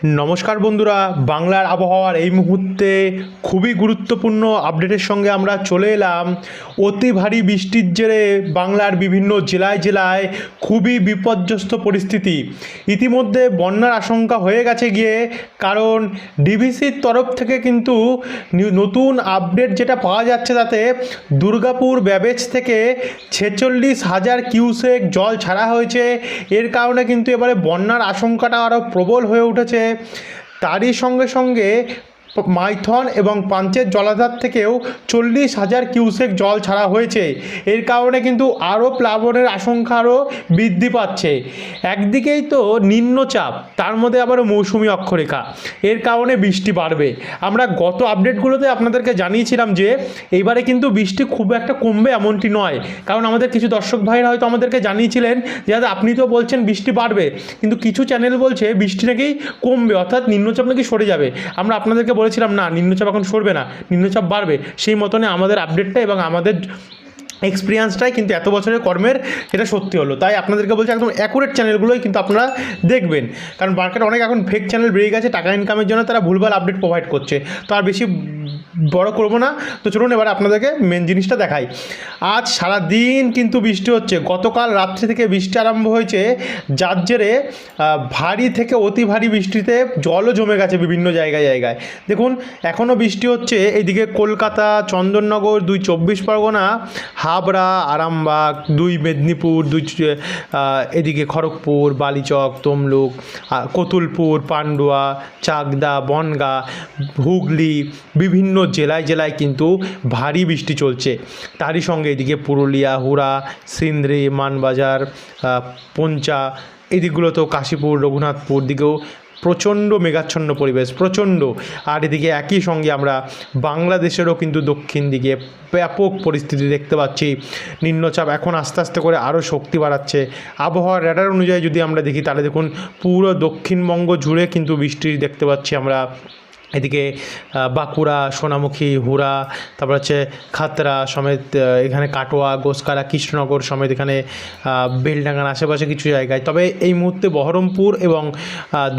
নমস্কার বন্ধুরা, বাংলার আবহাওয়ার এই মুহূর্তে খুবই গুরুত্বপূর্ণ আপডেটের সঙ্গে আমরা চলে এলাম। অতি ভারী বৃষ্টির জেরে বাংলার বিভিন্ন জেলায় জেলায় খুবই বিপর্যস্ত পরিস্থিতি। ইতিমধ্যে বন্যার আশঙ্কা হয়ে গেছে গিয়ে, কারণ ডিভিসির তরফ থেকে কিন্তু নতুন আপডেট যেটা পাওয়া যাচ্ছে তাতে দুর্গাপুর ব্যাবেজ থেকে ছেচল্লিশ হাজার কিউসেক জল ছাড়া হয়েছে। এর কারণে কিন্তু এবারে বন্যার আশঙ্কাটা আরও প্রবল হয়ে উঠেছে। তারই সঙ্গে সঙ্গে মাইথন এবং পাঞ্চের জলাধার থেকেও চল্লিশ হাজার কিউসেক জল ছাড়া হয়েছে। এর কারণে কিন্তু আরও প্লাবনের আশঙ্কা আরও বৃদ্ধি পাচ্ছে। একদিকেই তো নিম্নচাপ, তার মধ্যে আবার মৌসুমি অক্ষরেখা। এর কারণে বৃষ্টি বাড়বে। আমরা গত আপডেটগুলোতে আপনাদেরকে জানিয়েছিলাম যে এইবারে কিন্তু বৃষ্টি খুব একটা কমবে এমনটি নয়। কারণ আমাদের কিছু দর্শক ভাইরা হয়তো আমাদেরকে জানিয়েছিলেন যে আপনি তো বলছেন বৃষ্টি বাড়বে। কিন্তু কিছু চ্যানেল বলছে বৃষ্টি নাকি কমবে, অর্থাৎ নিম্নচাপ নাকি সরে যাবে। আমরা আপনাদেরকে বলেছিলাম না নিম্নচাপ এখন সরবে না নিম্নচাপ বাড়বে। সেই মতনে আমাদের আপডেটটা এবং আমাদের এক্সপিরিয়েন্সটাই কিন্তু এত বছরের কর্মের এটা সত্যি হলো। তাই আপনাদেরকে বলছি একদম অ্যাকুরেট চ্যানেলগুলোই কিন্তু আপনারা দেখবেন। কারণ মার্কেটে অনেক এখন ফেক চ্যানেল বেরিয়ে গেছে, টাকা ইনকামের জন্য তারা ভুলভাল আপডেট প্রোভাইড করছে। তো আর বেশি বড় করব না। তো চলুন এবার আপনাদেরকে মেন জিনিসটা দেখাই। আজ সারা দিন কিন্তু বৃষ্টি হচ্ছে। গতকাল রাত্রি থেকে বৃষ্টি আরম্ভ হয়েছে। যার জেরে ভারী থেকে অতি ভারী বৃষ্টিতে জলও জমে গেছে বিভিন্ন জায়গায় জায়গায়। দেখুন এখনও বৃষ্টি হচ্ছে। এইদিকে কলকাতা, চন্দননগর, দুই চব্বিশ পরগনা হাবড়া, আরামবাগ, দুই মেদিনীপুর, দুই এদিকে খড়গপুর, বালিচক, তমলুক কতুলপুর, পান্ডুয়া, চাকদা, বনগা, হুগলি, বিভিন্ন জেলায় জেলায় কিন্তু ভারী বৃষ্টি চলছে। তারই সঙ্গে এদিকে পুরুলিয়া, হুড়া, সিন্দ্রি, মানবাজার পঞ্চা এই দিকগুলোতেও কাশীপুর, রঘুনাথপুর দিকেও প্রচণ্ড মেঘাচ্ছন্ন পরিবেশ, প্রচণ্ড। আর এদিকে একই সঙ্গে আমরা বাংলাদেশেরও কিন্তু দক্ষিণ দিকে ব্যাপক পরিস্থিতি দেখতে পাচ্ছি। নিম্নচাপ এখন আস্তে আস্তে করে আরও শক্তি বাড়াচ্ছে। আবহাওয়ার র্যাডার অনুযায়ী যদি আমরা দেখি, তাহলে দেখুন পুরো দক্ষিণবঙ্গ জুড়ে কিন্তু বৃষ্টি দেখতে পাচ্ছি আমরা। এদিকে বাঁকুড়া, সোনামুখী, হুড়া, তারপর হচ্ছে খাতরা সমেত এখানে কাটোয়া, গোসকারা, কৃষ্ণনগর সমেত এখানে বেলডাঙ্গার আশেপাশে কিছু জায়গায়। তবে এই মুহূর্তে বহরমপুর এবং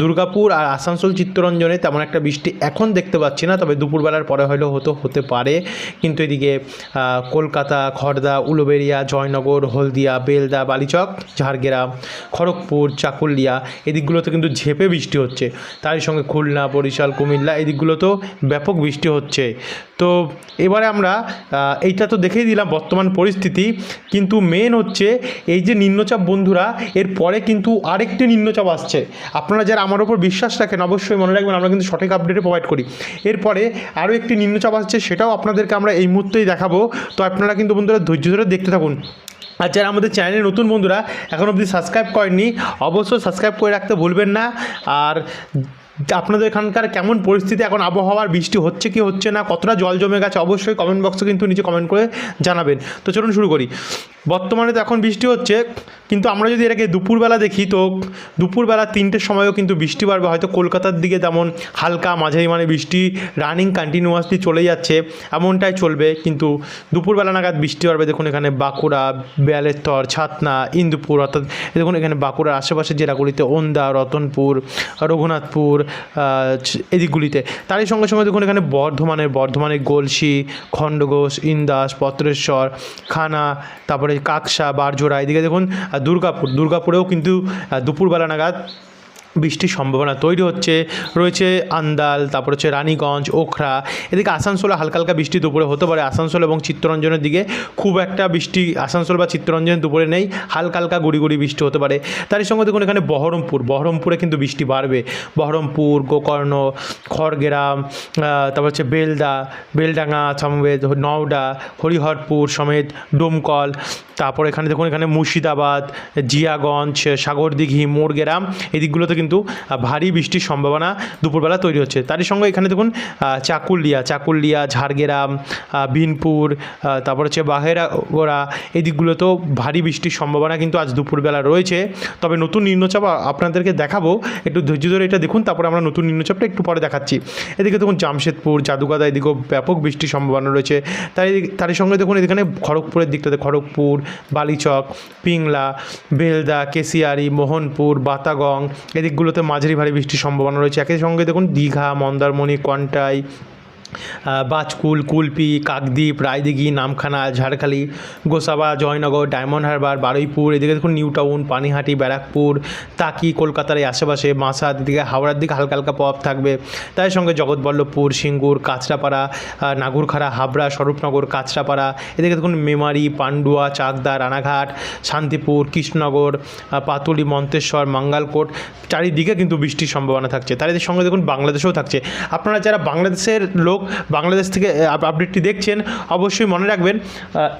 দুর্গাপুর আর আসানসোল চিত্তরঞ্জনে তেমন একটা বৃষ্টি এখন দেখতে পাচ্ছি না, তবে দুপুরবেলার পরে হলেও হতো, হতে পারে। কিন্তু এদিকে কলকাতা খড়দা উলুবেড়িয়া, জয়নগর, হলদিয়া, বেলদা, বালিচক, ঝাড়গ্রাম, খড়গপুর, চাকুলিয়া, এদিকগুলোতে কিন্তু ঝেপে বৃষ্টি হচ্ছে। তারই সঙ্গে খুলনা, বরিশাল, কুমিল্লা এদিকগুলোতেও ব্যাপক বৃষ্টি হচ্ছে। তো এবারে আমরা এইটা তো দেখেই দিলাম বর্তমান পরিস্থিতি, কিন্তু মেন হচ্ছে এই যে নিম্নচাপ বন্ধুরা, এর পরে কিন্তু আরেকটি নিম্নচাপ আসছে। আপনারা যারা আমার ওপর বিশ্বাস রাখেন, অবশ্যই মনে রাখবেন, আমরা কিন্তু সঠিক আপডেটে প্রোভাইড করি। এরপরে আরও একটি নিম্নচাপ আসছে, সেটাও আপনাদেরকে আমরা এই মুহূর্তেই দেখাবো। তো আপনারা কিন্তু বন্ধুরা ধৈর্য ধরে দেখতে থাকুন। আর যারা আমাদের চ্যানেলে নতুন বন্ধুরা, এখন অবধি সাবস্ক্রাইব করেননি, অবশ্যই সাবস্ক্রাইব করে রাখতে ভুলবেন না। আর আপনাদের এখানকার কেমন পরিস্থিতি? এখন আবহাওয়ার বৃষ্টি হচ্ছে কি হচ্ছে না? কতটা জল জমে গেছে? অবশ্যই কমেন্ট বক্সে কিন্তু নিচে কমেন্ট করে জানাবেন। তো চলুন শুরু করি। বর্তমানে তো এখন বৃষ্টি হচ্ছে, কিন্তু আমরা যদি এটাকে দুপুরবেলা দেখি তো দুপুরবেলা তিনটের সময়ও কিন্তু বৃষ্টি বাড়বে। হয়তো কলকাতার দিকে যেমন হালকা মাঝারি মানে বৃষ্টি রানিং কন্টিনিউয়াসলি চলে যাচ্ছে, এমনটাই চলবে। কিন্তু দুপুরবেলা নাগাদ বৃষ্টি বাড়বে। দেখুন এখানে বাঁকুড়া বেয়ালেশ্বর ছাতনা, ইন্দুপুর অর্থাৎ দেখুন এখানে বাঁকুড়ার আশেপাশের জেলাগুলিতে ওন্দা, রতনপুর, রঘুনাথপুর এদিকগুলিতে। তারই সঙ্গে সঙ্গে দেখুন এখানে বর্ধমানের বর্ধমানের গলসি, খণ্ডঘোষ, ইন্দাস, পত্রেশ্বর, খানা, তারপরে কাকসা বারজোড়া এদিকে দেখুন দুর্গাপুর দুর্গাপুরেও কিন্তু দুপুরবেলা নাগাদ বৃষ্টির সম্ভাবনা তৈরি হচ্ছে। রয়েছে আন্দাল, তারপর হচ্ছে রানীগঞ্জ, ওখরা। এদিকে আসানসোলে হালকা হালকা বৃষ্টি দুপুরে হতে পারে। আসানসোল এবং চিত্তরঞ্জনের দিকে খুব একটা বৃষ্টি আসানসোল বা চিত্তরঞ্জন দুপুরে নেই। হালকা হালকা গুড়ি গুড়ি বৃষ্টি হতে পারে। তারই সঙ্গে দেখুন এখানে বহরমপুর। বহরমপুরে কিন্তু বৃষ্টি বাড়বে। বহরমপুর, গোকর্ণ, খড়গ্রাম তারপর হচ্ছে বেলদা, বেলডাঙ্গা সমেত নওডা, হরিহরপুর সমেত ডোমকল। তারপর এখানে দেখুন এখানে মুর্শিদাবাদ, জিয়াগঞ্জ, সাগরদিঘি, মোরগেরাম। এই দিকগুলোতে কিন্তু ভারী বৃষ্টির সম্ভাবনা দুপুরবেলা তৈরি হচ্ছে। তারই সঙ্গে এখানে দেখুন চাকুলিয়া চাকুলিয়া, ঝাড়গ্রাম বিনপুর তারপর হচ্ছে বাহেরাগোড়া এই দিকগুলোতেও ভারী বৃষ্টির সম্ভাবনা কিন্তু আজ দুপুরবেলা রয়েছে। তবে নতুন নিম্নচাপ আপনাদেরকে দেখাবো। একটু ধৈর্য ধরে এটা দেখুন, তারপরে আমরা নতুন নিম্নচাপটা একটু পরে দেখাচ্ছি। এদিকে দেখুন, জামশেদপুর জাদুগাদা এদিকেও ব্যাপক বৃষ্টির সম্ভাবনা রয়েছে। তাই তারই সঙ্গে দেখুন, এখানে খড়গপুরের দিকটাতে খড়গপুর, বালিচক, পিংলা, বেলদা, কেশিয়ারি, মোহনপুর, বাতাগং, এদিকে এদিকগুলোতে মাঝারি ভারী বৃষ্টির সম্ভাবনা রয়েছে। একই সঙ্গে দেখুন দীঘা মন্দারমণি কন্টাই বাজকুল কুলপি, কাকদ্বীপ, রায়দিঘি নামখানা ঝাড়খালি, গোসাবা, জয়নগর, ডায়মন্ড হারবার, বারুইপুর, এদিকে দেখুন নিউ টাউন, পানিহাটি, ব্যারাকপুর, তাকি, কলকাতার এই আশেপাশে মাসাদ এদিকে হাওড়ার দিকে হালকা হালকা প্রভাব থাকবে। তার সঙ্গে জগৎবল্লভপুর, সিঙ্গুর, কাঁচরাপাড়া নাগুরখাড়া, হাবড়া, স্বরূপনগর, কাঁচরাপাড়া, এদিকে দেখুন মেমারি, পান্ডুয়া, চাকদা, রানাঘাট, শান্তিপুর, কৃষ্ণনগর পাতুলি, মন্তেশ্বর, মঙ্গালকোট, চারিদিকে কিন্তু বৃষ্টির সম্ভাবনা থাকছে। তার সঙ্গে দেখুন বাংলাদেশেও থাকছে। আপনারা যারা বাংলাদেশের লোক বাংলাদেশ থেকে আপডেটটি দেখছেন, অবশ্যই মনে রাখবেন।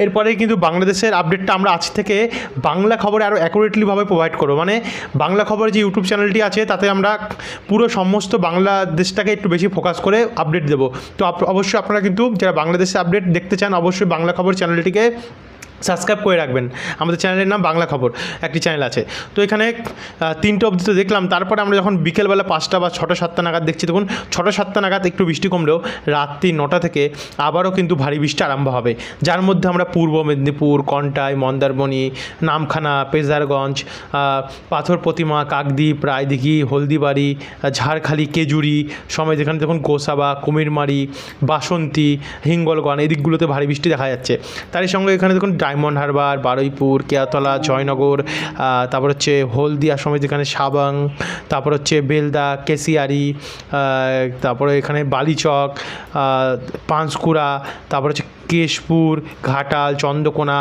এরপরে কিন্তু বাংলাদেশের আপডেটটা আমরা আজ থেকে বাংলা খবরে আরও অ্যাকুরেটলিভাবে প্রোভাইড করব। মানে বাংলা খবর যে ইউটিউব চ্যানেলটি আছে, তাতে আমরা পুরো সমস্ত বাংলাদেশটাকে একটু বেশি ফোকাস করে আপডেট দেবো। তো অবশ্যই আপনারা কিন্তু যারা বাংলাদেশে আপডেট দেখতে চান, অবশ্যই বাংলা খবর চ্যানেলটিকে সাবস্ক্রাইব করে রাখবেন। আমাদের চ্যানেলের নাম বাংলা খবর, একটি চ্যানেল আছে। তো এখানে তিনটে অবধি তো দেখলাম, তারপরে আমরা যখন বিকেলবেলা পাঁচটা বা ছটা, সাতটা নাগাদ দেখছি তখন ছটা, সাতটা নাগাদ একটু বৃষ্টি কমলেও রাত্রি নটা থেকে আবারও কিন্তু ভারী বৃষ্টি আরম্ভ হবে। যার মধ্যে আমরা পূর্ব মেদিনীপুর, কন্টাই, মন্দারমণি, নামখানা, পেজারগঞ্জ পাথর প্রতিমা, কাকদ্বীপ, রায়দিঘি, হলদিবাড়ি, ঝাড়খালি, কেজুরি সময় যেখানে দেখুন, গোসাবা, কুমিরমারি, বাসন্তী হিঙ্গলগণ এই দিকগুলোতে ভারী বৃষ্টি দেখা যাচ্ছে। তারই সঙ্গে এখানে দেখুন ডায়মন্ড হারবার বারুইপুর কেয়াতলা জয়নগর তারপর হচ্ছে হলদিয়া সময় এখানে সাবাং তারপর হচ্ছে বেলদা কেসিয়ারি আহ, তারপরে এখানে বালিচক পাঁশকুড়া তারপর হচ্ছে কেশপুর ঘাটাল চন্দ্রকোনা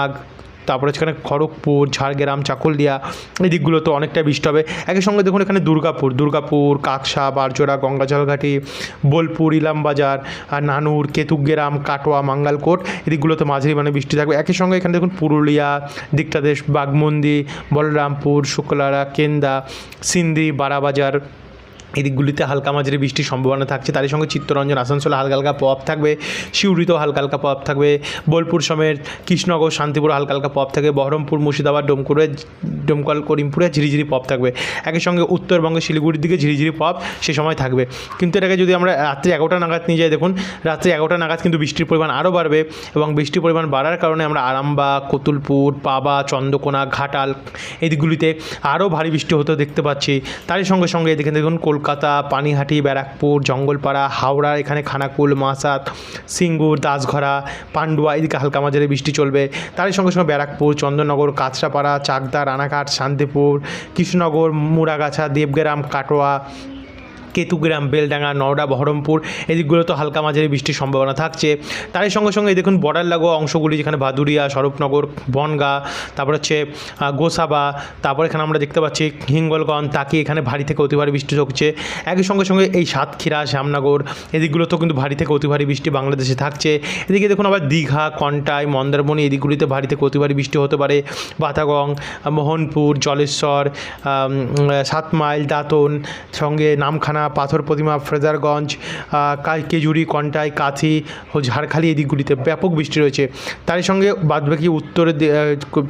তারপরে এখানে খড়গপুর, ঝাড়গ্রাম, চাকুলিয়া, এই দিকগুলো তো অনেকটা বৃষ্টি হবে। একই সঙ্গে দেখুন এখানে দুর্গাপুর দুর্গাপুর, কাকসা, বারজোড়া গঙ্গাজলঘাটি বোলপুর, ইলামবাজার নানুর, কেতুগ্রাম, কাটোয়া, মাঙ্গালকোট এদিকগুলোতে মাঝারি মানে বৃষ্টি থাকবে। একই সঙ্গে এখানে দেখুন পুরুলিয়া দিকটাদেশ বাগমন্দি বলরামপুর, শুক্লারা, কেন্দা সিন্দি বারাবাজার এই দিকগুলিতে হালকা মাঝারি বৃষ্টির সম্ভাবনা থাকছে। তারই সঙ্গে চিত্তরঞ্জন, আসানসোলে হালকা হালকা প্রভাব থাকবে। সিউড়িতেও হালকা হালকা প্রভাব থাকবে। বোলপুর সমেত কৃষ্ণনগর, শান্তিপুর হালকা হালকা প্রভাব থাকবে। বহরমপুর, মুর্শিদাবাদ ডোমকুরে ডোমকল করিমপুরে ঝিরিঝিরি প্রভাব থাকবে। একই সঙ্গে উত্তরবঙ্গে শিলিগুড়ির দিকে ঝিরিঝিরি প্রভাব সে সময় থাকবে। কিন্তু এটাকে যদি আমরা রাত্রি এগারোটা নাগাদ নিয়ে যাই, দেখুন, রাত্রি এগারোটা নাগাদ কিন্তু বৃষ্টির পরিমাণ আরও বাড়বে এবং বৃষ্টির পরিমাণ বাড়ার কারণে আমরা আরামবাগ, কতুলপুর, পাবা, চন্দ্রকোনা, ঘাটাল এই দিকগুলিতে আরও ভারী বৃষ্টি হতে দেখতে পাচ্ছি। তারই সঙ্গে সঙ্গে এদিকে দেখুন কলকাতা, পানিহাটি, ব্যারাকপুর, জঙ্গলপাড়া, হাওড়া, এখানে খানাকুল, মাসাত, সিঙ্গুর, দাসঘরা, পান্ডুয়া, এদিকে হালকা মাঝারি বৃষ্টি চলবে। তারই সঙ্গে সঙ্গে ব্যারাকপুর, চন্দননগর, কাঁচরাপাড়া, চাকদা, রানাঘাট, শান্তিপুর, কৃষ্ণনগর মুরাগাছা দেবগ্রাম, কাটোয়া কেতুগ্রাম, বেলডাঙ্গা, নওড়া, বহরমপুর এদিকগুলো তো হালকা মাঝারি বৃষ্টির সম্ভাবনা থাকছে। তারই সঙ্গে সঙ্গে দেখুন বর্ডার লাগোয়া অংশগুলি যেখানে ভাদুরিয়া, স্বরূপনগর, বনগা, তারপর হচ্ছে গোসাবা, তারপর এখানে আমরা দেখতে পাচ্ছি হিঙ্গলগঞ্জ, তাকি, এখানে ভারী থেকে অতি ভারী বৃষ্টি হচ্ছে একই সঙ্গে সঙ্গে এই সাতক্ষীরা, শ্যামনগর, এদিকগুলোতেও কিন্তু ভারী থেকে অতি ভারী বৃষ্টি বাংলাদেশে থাকছে। এদিকে দেখুন আবার দীঘা, কন্টাই, মন্দারমণি এদিকগুলিতে ভারী থেকে অতি ভারী বৃষ্টি হতে পারে। বাতাগং, মোহনপুর, জলেশ্বর সাত মাইল, দাঁতন, সঙ্গে নামখানা পাথর প্রতিমা, ফ্রেজারগঞ্জ কেজুরি, কন্টাই, কাথি ও ঝাড়খালি এই দিকগুলিতে ব্যাপক বৃষ্টি রয়েছে। তারই সঙ্গে বাদবাকি উত্তরের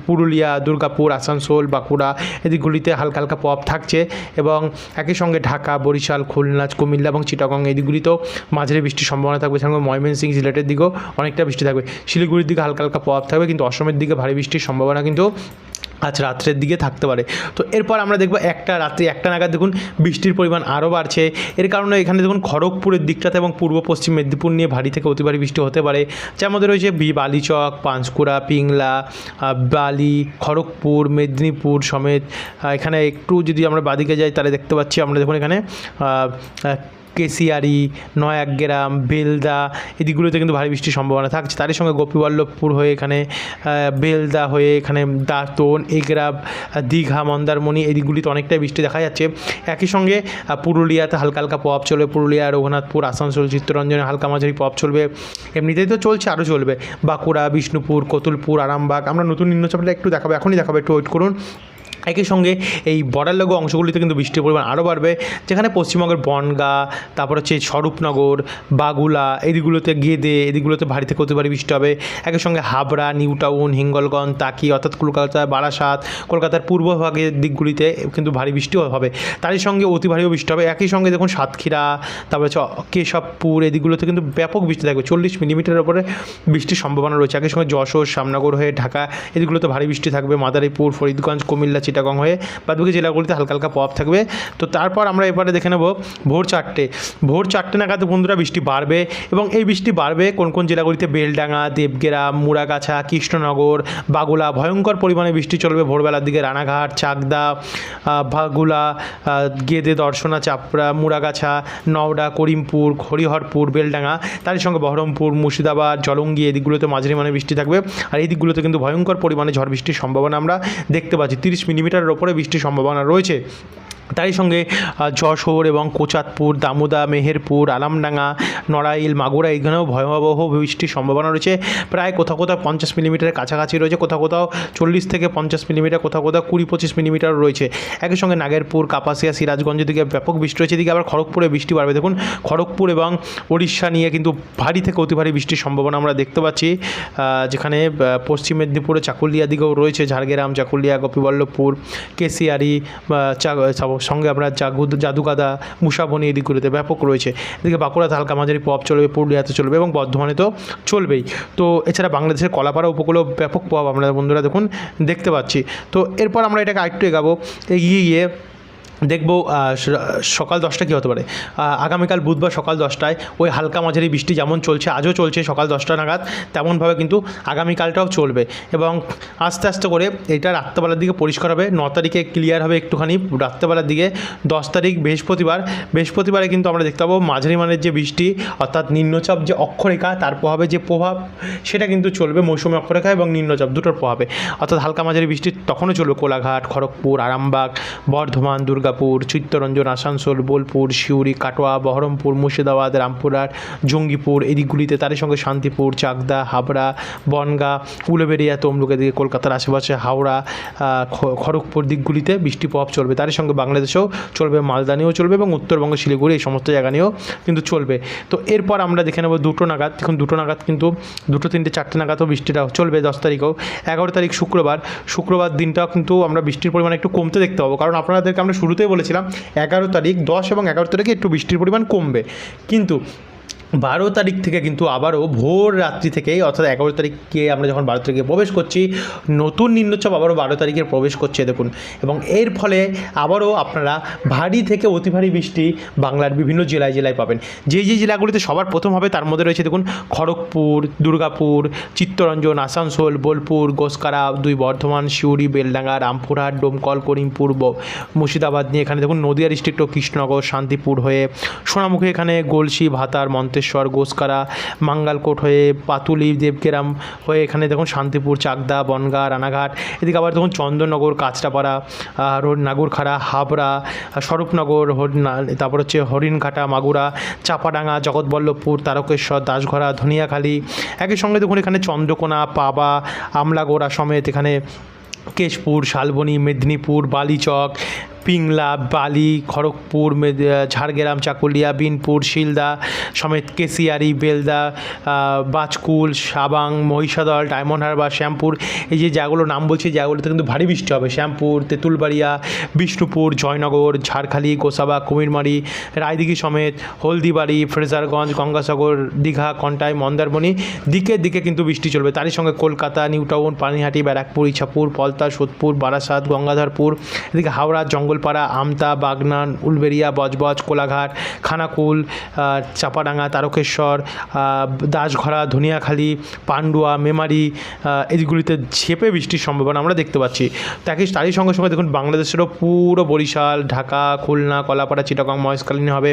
পুরুলিয়া, দুর্গাপুর, আসানসোল, বাঁকুড়া এদিকগুলিতে হালকা হালকা প্রভাব থাকছে এবং একই সঙ্গে ঢাকা, বরিশাল, খুলনা, কুমিল্লা এবং চিটাগং এই দিকগুলিতেও মাঝারি বৃষ্টির সম্ভাবনা থাকবে। সঙ্গে ময়মনসিং সিলেটের দিকেও অনেকটা বৃষ্টি থাকবে। শিলিগুড়ির দিকে হালকা হালকা প্রভাব থাকবে কিন্তু অসমের দিকে ভারী বৃষ্টির সম্ভাবনা কিন্তু আজ রাত্রের দিকে থাকতে পারে। তো এরপর আমরা দেখব একটা রাত্রি, একটা নাগাদ দেখুন, বৃষ্টির পরিমাণ আরও বাড়ছে। এর কারণে এখানে দেখুন, খড়গপুরের দিকটাতে এবং পূর্ব পশ্চিম মেদিনীপুর নিয়ে ভারী থেকে অতি ভারী বৃষ্টি হতে পারে। যার মধ্যে রয়েছে বি, বালিচক, পাঁশকুড়া, পিংলা বালি, খড়গপুর, মেদিনীপুর সমেত। এখানে একটু যদি আমরা বাদিকে যাই, তাহলে দেখতে পাচ্ছি আমরা দেখুন এখানে কেসিয়ারি, নয়াগ্রাম, বেলদা, এদিকগুলোতে কিন্তু ভারী বৃষ্টির সম্ভাবনা থাকছে। তারই সঙ্গে গোপীবল্লভপুর হয়ে এখানে বেলদা হয়ে এখানে দাঁতন, এগরাব দীঘা, মন্দারমণি এই দিকগুলিতে অনেকটাই বৃষ্টি দেখা যাচ্ছে। একই সঙ্গে পুরুলিয়াতে হালকা হালকা প্রভাব চলবে। পুরুলিয়া, রঘুনাথপুর, আসানসোল, চিত্তরঞ্জনে হালকা মাঝারি প্রভাব চলবে। এমনিতেই তো চলছে, আরও চলবে। বাঁকুড়া, বিষ্ণুপুর, কতুলপুর, আরামবাগ। আমরা নতুন নিম্নচাপটা একটু দেখাবো, এখনই দেখাবো, একটু ওয়েট করুন। একই সঙ্গে এই বর্ডার লাগো অংশগুলিতে কিন্তু বৃষ্টির পরিমাণ আরও বাড়বে, যেখানে পশ্চিমবঙ্গের বনগা, তারপর হচ্ছে স্বরূপনগর, বাগুলা, এদিকগুলোতে গেদে, এদিকগুলোতে ভারী থেকে অতি ভারী বৃষ্টি হবে। একই সঙ্গে হাবড়া নিউ টাউন হিঙ্গলগঞ্জ, তাকি, অর্থাৎ কলকাতা, বারাসাত, কলকাতার পূর্বভাগের দিকগুলিতে কিন্তু ভারী বৃষ্টিও হবে। তারই সঙ্গে অতি ভারীও বৃষ্টি হবে। একই সঙ্গে দেখুন সাতক্ষীরা, তারপর হচ্ছে কেশবপুর, এদিকগুলোতে কিন্তু ব্যাপক বৃষ্টি থাকবে। চল্লিশ মিলিমিটারের উপরে বৃষ্টির সম্ভাবনা রয়েছে। একই সঙ্গে যশোর, শ্যামনগর হয়ে ঢাকা, এদিকগুলোতে ভারী বৃষ্টি থাকবে। মাদারীপুর, ফরিদগঞ্জ, কুমিল্লা চিটাগং হয়ে বাদবাকি জেলাগুলিতে হালকা হালকা প্রভাব থাকবে। তো তারপর আমরা এবারে দেখে নেব ভোর চারটে। ভোর চারটে নাগাদ বন্ধুরা বৃষ্টি বাড়বে এবং এই বৃষ্টি বাড়বে কোন কোন জেলাগুলিতে বেলডাঙ্গা দেবগ্রাম মুড়াগাছা, কৃষ্ণনগর, বাগুলা ভয়ঙ্কর পরিমাণে বৃষ্টি চলবে ভোরবেলার দিকে রানাঘাট, চাকদা ভাগুলা গেদে, দর্শনা, চাপড়া, মুড়াগাছা, নওডা, করিমপুর, হরিহরপুর, বেলডাঙ্গা, তারই সঙ্গে বহরমপুর, মুর্শিদাবাদ, জলঙ্গি এদিকগুলোতে মাঝারি মানে বৃষ্টি থাকবে। আর এই দিকগুলোতে কিন্তু ভয়ঙ্কর পরিমাণে ঝড় বৃষ্টির সম্ভাবনা আমরা দেখতে পাচ্ছি। তিরিশ মিলিমিটারের ওপরে বৃষ্টির সম্ভাবনা রয়েছে। তারই সঙ্গে যশোর এবং কোচাতপুর দামোদা, মেহেরপুর আলামডাঙ্গা নড়াইল, মাগুরা এইখানেও ভয়াবহ বৃষ্টির সম্ভাবনা রয়েছে। প্রায় কোথাও কোথাও পঞ্চাশ মিলিমিটারের কাছাকাছি রয়েছে, কোথাও কোথাও চল্লিশ থেকে পঞ্চাশ মিলিমিটার, কোথাও কোথাও কুড়ি পঁচিশ মিলিমিটার রয়েছে। একই সঙ্গে নাগেরপুর, কাপাসিয়া, সিরাজগঞ্জ দিকে ব্যাপক বৃষ্টি রয়েছে, এদিকে আবার খড়গপুরে বৃষ্টি বাড়বে। দেখুন, খড়গপুর এবং উড়িষ্যা নিয়ে কিন্তু ভারী থেকে অতি ভারী বৃষ্টির সম্ভাবনা আমরা দেখতে পাচ্ছি। যেখানে পশ্চিম মেদিনীপুরে চাকুলিয়া দিকেও রয়েছে, ঝাড়গ্রাম, চাকুলিয়া, গোপীবল্লভপুর কেসিয়ারি চা সঙ্গে আপনার জাগু জাদুকাদা মুসাবনি এই দিকগুলোতে ব্যাপক রয়েছে। এদিকে বাঁকুড়া হালকা মাঝারি প্রভাব চলবে, পুরুলিয়াতে চলবে এবং বর্ধমানে তো চলবেই। তো এছাড়া বাংলাদেশের কলাপাড়া উপকূলেও ব্যাপক প্রভাব আমরা বন্ধুরা দেখুন দেখতে পাচ্ছি। তো এরপর আমরা এটাকে আরেকটু এগাবো। এগিয়ে গিয়ে দেখব সকাল দশটা কী হতে পারে? আগামীকাল বুধবার সকাল দশটায় ওই হালকা মাঝারি বৃষ্টি যেমন চলছে, আজও চলছে সকাল দশটা নাগাদ, তেমনভাবে কিন্তু আগামীকালটাও চলবে। এবং আস্তে আস্তে করে এটা রাত্রেবেলার দিকে পরিষ্কার হবে, ন তারিখে ক্লিয়ার হবে একটুখানি, রাত্রেবেলার দিকে দশ তারিখ বৃহস্পতিবার। বৃহস্পতিবারে কিন্তু আমরা দেখতে পাবো মাঝারি মানের যে বৃষ্টি, অর্থাৎ নিম্নচাপ যে অক্ষরেখা, তার প্রভাবে যে প্রভাব, সেটা কিন্তু চলবে মৌসুমী অক্ষরেখা এবং নিম্নচাপ দুটোর প্রভাবে। অর্থাৎ হালকা মাঝারি বৃষ্টি তখনও চলবে, কোলাঘাট, খড়গপুর, আরামবাগ, বর্ধমান দুর্গাপুর, চিত্তরঞ্জন, আসানসোল, বোলপুর, সিউড়ি, কাটোয়া, বহরমপুর, মুর্শিদাবাদ, রামপুরহাট, জঙ্গিপুর এই দিকগুলিতে সঙ্গে শান্তিপুর, চাকদা, হাবড়া, বনগাঁ, উলুবেড়িয়া, তমলুকের দিকে কলকাতার আশেপাশে হাওড়া খড়গপুর দিকগুলিতে বৃষ্টি প্রভাব চলবে। তারই সঙ্গে বাংলাদেশেও চলবে, মালদা নিয়েও চলবে এবং উত্তরবঙ্গ, শিলিগুড়ি এই সমস্ত জায়গা নিয়েও কিন্তু চলবে। তো এরপর আমরা দেখে নেব দুটো নাগাদ। দেখুন, দুটো নাগাদ কিন্তু দুটো, তিনটে, চারটে নাগাদও বৃষ্টিটা চলবে দশ তারিখেও। এগারো তারিখ শুক্রবার। শুক্রবার দিনটাও কিন্তু আমরা বৃষ্টির পরিমাণ একটু কমতে দেখতে পাবো। কারণ আপনাদেরকে আমরা শুরুতেই বলেছিলাম এগারো তারিখ দশ এবং এগারো তারিখে একটু বৃষ্টির পরিমাণ কমবে। কিন্তু বারো তারিখ থেকে কিন্তু আবারও ভোর রাত্রি থেকেই, অর্থাৎ এগারো তারিখকে আমরা যখন বারো তারিখে প্রবেশ করছি, নতুন নিম্নচাপ আবারও বারো তারিখে প্রবেশ করছে দেখুন। এবং এর ফলে আবারও আপনারা ভারী থেকে অতি ভারী বৃষ্টি বাংলার বিভিন্ন জেলায় জেলায় পাবেন। যে যে জেলাগুলিতে সবার প্রথম হবে তার মধ্যে রয়েছে দেখুন, খড়গপুর, দুর্গাপুর, চিত্তরঞ্জন, আসানসোল, বোলপুর, গোসকারা, দুই বর্ধমান, সিউড়ি, বেলডাঙ্গা, রামপুরহাট, ডোমকল, করিমপুর মুর্শিদাবাদ নিয়ে এখানে দেখুন, নদিয়া ডিস্ট্রিক্ট ও কৃষ্ণনগর, শান্তিপুর হয়ে সোনামুখী এখানে, গলসি, ভাতার মন্তেশ্বর গোসকারা, মাঙ্গালকোট হয়ে পাতুলি, দেবগ্রাম হয়ে এখানে দেখুন শান্তিপুর, চাকদা, বনগাঁ, রানাঘাট, এদিকে আবার দেখুন চন্দননগর, কাঁচরাপাড়া আর নাগরখাড়া, হাবড়া স্বরূপনগর তারপর হচ্ছে হরিণঘাটা, মাগুরা, চাপাডাঙ্গা, জগৎবল্লভপুর, তারকেশ্বর দাসঘরা ধনিয়াখালী। একই সঙ্গে দেখুন এখানে চন্দ্রকোনা, পাবা, আমলাগোড়া সমেত এখানে কেশপুর, শালবনী, মেদিনীপুর, বালিচক পিংলা, বালি, খড়গপুর ঝাড়গ্রাম, চাকুলিয়া, বিনপুর, শিলদা, সমেত কেসিয়ারি বেলদা বাজকুল, সাবাং, মহিষাদল, ডায়মন্ড হারবার, শ্যামপুর। এই যে জায়গাগুলোর নাম বলছি জায়গাগুলোতে কিন্তু ভারী বৃষ্টি হবে। শ্যামপুর, তেঁতুলবাড়িয়া, বিষ্ণুপুর, জয়নগর, ঝাড়খালি, গোসাবা, কুমিরমারি, রায়দিঘি সমেত, হলদিবাড়ি, ফ্রেজারগঞ্জ, গঙ্গাসাগর, দীঘা, কন্টাই, মন্দারমণি। দিকে দিকে কিন্তু বৃষ্টি চলবে। তারই সঙ্গে কলকাতা নিউ টাউন পানিহাটি, ব্যারাকপুর, ইছাপুর, পলতা, সোদপুর, বারাসাত, গঙ্গাধরপুর, এদিকে হাওড়া জঙ্গলপাড়া আমতা, বাগনান, উলবেড়িয়া, বজবজ, কোলাঘাট, খানাকুল চাপাডাঙ্গা, তারকেশ্বর দাসঘরা ধনিয়াখালী, পান্ডুয়া, মেমারি এদিকগুলিতে ঝেপে বৃষ্টির সম্ভাবনা আমরা দেখতে পাচ্ছি। তাকে তারই সঙ্গে সঙ্গে দেখুন, বাংলাদেশেরও পুরো বরিশাল, ঢাকা, খুলনা, কলাপাড়া, চিটাগং মহেশকালীন হবে।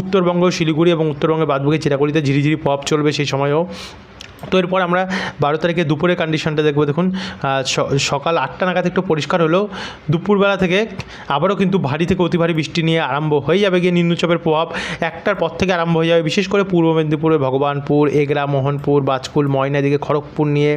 উত্তরবঙ্গ, শিলিগুড়ি এবং উত্তরবঙ্গের বাদবাকি চিরাগুড়িতে ঝিরিঝিরি প্রভাব চলবে সেই সময়ও। তো এরপর আমরা বারো তারিখে দুপুরের কন্ডিশনটা দেখব, দেখুন সকাল আটটা নাগাদ একটু পরিষ্কার হলেও দুপুরবেলা থেকে আবারও কিন্তু ভারী থেকে অতি ভারী বৃষ্টি নিয়ে আরম্ভ হয়ে যাবে গিয়ে নিম্নচাপের প্রভাব। একটার পর থেকে আরম্ভ হয়ে যাবে বিশেষ করে পূর্ব মেদিনীপুরে ভগবানপুর, এগরা, মোহনপুর, বাজকুল, ময়না দিকে খড়গপুর নিয়ে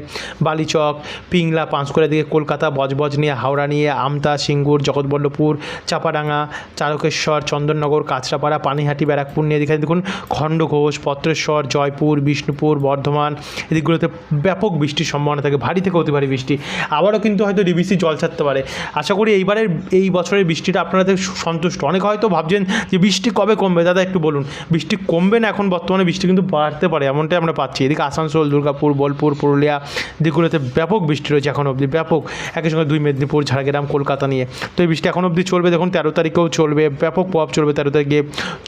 বালিচক, পিংলা, পাঁশকুড়া দিকে কলকাতা, বজবজ নিয়ে হাওড়া নিয়ে আমতা, সিঙ্গুর, জগৎবল্লভপুর, চাপাডাঙ্গা, চারকেশ্বর, চন্দননগর, কাঁচরাপাড়া, পানিহাটি, ব্যারাকপুর নিয়ে এদিকে দেখুন খণ্ডঘোষ পত্রেশ্বর, জয়পুর, বিষ্ণুপুর, বর্ধমান এদিকগুলোতে ব্যাপক বৃষ্টির সম্ভাবনা থাকে, ভারী থেকে অতি ভারী বৃষ্টি। আবারও কিন্তু হয়তো ডিবিসি জল ছাড়তে পারে। আশা করি এইবারের, এই বছরের বৃষ্টিটা আপনাদের সন্তুষ্ট। অনেক হয়তো ভাবছেন যে বৃষ্টি কবে কমবে? দাদা, একটু বলুন। বৃষ্টি কমবে না এখন বর্তমানে? বৃষ্টি কিন্তু বাড়তে পারে, এমনটাই আমরা পাচ্ছি। এদিকে আসানসোল, দুর্গাপুর, বোলপুর, পুরুলিয়া দিকগুলোতে ব্যাপক বৃষ্টি রয়েছে এখন অবধি, ব্যাপক। একই সঙ্গে দুই মেদিনীপুর, ঝাড়গ্রাম, কলকাতা নিয়ে। তো এই বৃষ্টি এখন অবধি চলবে? দেখুন, তেরো তারিখেও চলবে, ব্যাপক প্রভাব চলবে তেরো তারিখে।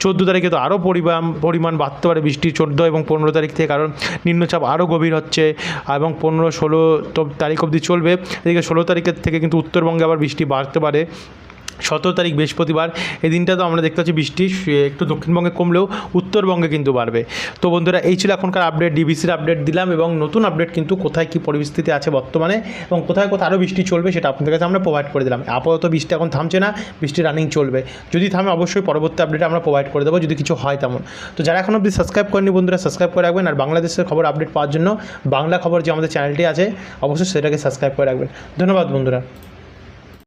চোদ্দ তারিখে তো আরও পরিমাণ পরিমাণ বাড়তে পারে বৃষ্টি, চোদ্দ এবং পনেরো তারিখ থেকে, কারণ নিম্নচাপ আরও গভীর হচ্ছে এবং পনেরো ষোলো তারিখ অবধি চলবে। এদিকে ষোলো তারিখের থেকে কিন্তু উত্তরবঙ্গে আবার বৃষ্টি বাড়তে পারে। সতেরো তারিখ বৃহস্পতিবার। এই দিনটা তো আমরা দেখতে পাচ্ছি বৃষ্টি একটু দক্ষিণবঙ্গে কমলেও উত্তরবঙ্গে কিন্তু বাড়বে। তো বন্ধুরা, এই ছিল এখনকার আপডেট ডিবিসির আপডেট দিলাম এবং নতুন আপডেট কিন্তু কোথায় কী পরিস্থিতি আছে বর্তমানে এবং কোথায় কোথায় আরও বৃষ্টি চলবে সেটা আপনাদের কাছে আমরা প্রোভাইড করে দিলাম। আপাতত বৃষ্টি এখন থামছে না, বৃষ্টি রানিং চলবে। যদি থামে অবশ্যই পরবর্তী আপডেট আমরা প্রোভাইড করে দেবো, যদি কিছু হয় তেমন। তো যারা এখন অবধি সাবস্ক্রাইব করেনি বন্ধুরা সাবস্ক্রাইব করে রাখবেন আর বাংলাদেশের খবর আপডেট পাওয়ার জন্য বাংলা খবর যে আমাদের চ্যানেলটি আছে, অবশ্যই সেটাকে সাবস্ক্রাইব করে রাখবেন। ধন্যবাদ বন্ধুরা।